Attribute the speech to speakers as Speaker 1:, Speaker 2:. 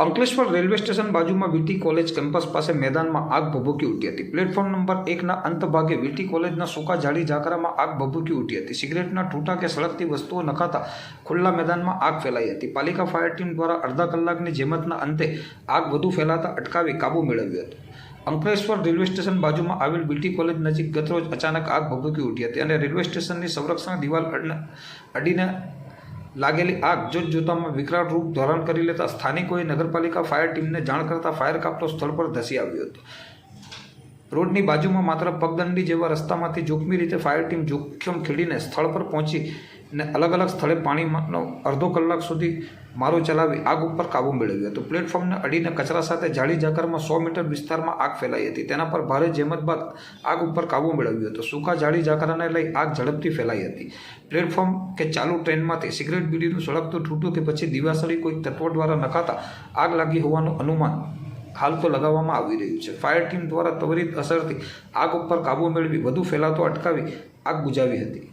Speaker 1: Ankleshwar railway station બાજુમાં વીટી college campus પાસે મેદાનમાં આગ ભભૂકી ઉઠી હતી. પ્લેટફોર્મ નંબર એકના અંતભાગે વીટી કોલેજના સૂકા ઝાડી ઝાકરામાં આગ ભભૂકી ઉઠી હતી. સિગરેટના ઠૂંઠા કે સળગતી વસ્તુઓ નખાતા ખુલ્લા મેદાનમાં આગ ફેલાઈ હતી. પાલિકા ફાયર ટીમ દ્વારા અડધા કલાકની જેમતના અંતે આગ વધુ ફેલાતા અટકાવી કાબુ મેળવ્યો હતો. અંકલેશ્વર રેલવે સ્ટેશન બાજુમાં આવેલ બીટી કોલેજ નજીક ગતરોજ અચાનક આગ ભભૂકી ઉઠી હતી અને રેલવે સ્ટેશનની સંરક્ષણ દિવાલ અડ- અડીને લાગેલી આગ જોત જોતામાં વિકરાળ રૂપ ધારણ કરી લેતા સ્થાનિકોએ નગરપાલિકા ફાયર ટીમને જાણ કરતા ફાયર કાપતો સ્થળ પર ધસી આવ્યો હતો. રોડની બાજુમાં માત્ર પગદંડી જેવા રસ્તામાંથી જોખમી રીતે ફાયર ટીમ જોખમ ખેડીને સ્થળ પર પહોંચી ને અલગ અલગ સ્થળે પાણીનો અડધો કલાક સુધી મારો ચલાવી આગ ઉપર કાબુ મેળવ્યો હતો. પ્લેટફોર્મને અડીને કચરા સાથે જાળી ઝાકરમાં સો મીટર વિસ્તારમાં આગ ફેલાઈ હતી. તેના પર ભારે જેમત બાદ આગ ઉપર કાબુ મેળવ્યો હતો. સૂકા જાળી ઝાકરાને લઈ આગ ઝડપથી ફેલાઈ હતી. પ્લેટફોર્મ કે ચાલુ ટ્રેનમાંથી સિગરેટ બીડીનું સળગતું ઠૂઠું કે પછી દિવાસળી કોઈ તત્વો દ્વારા નખાતા આગ લાગી હોવાનું અનુમાન હાલ તો લગાવવામાં આવી રહ્યું છે. ફાયર ટીમ દ્વારા ત્વરિત અસરથી આગ ઉપર કાબુ મેળવી વધુ ફેલાતો અટકાવી આગ બુજાવી હતી.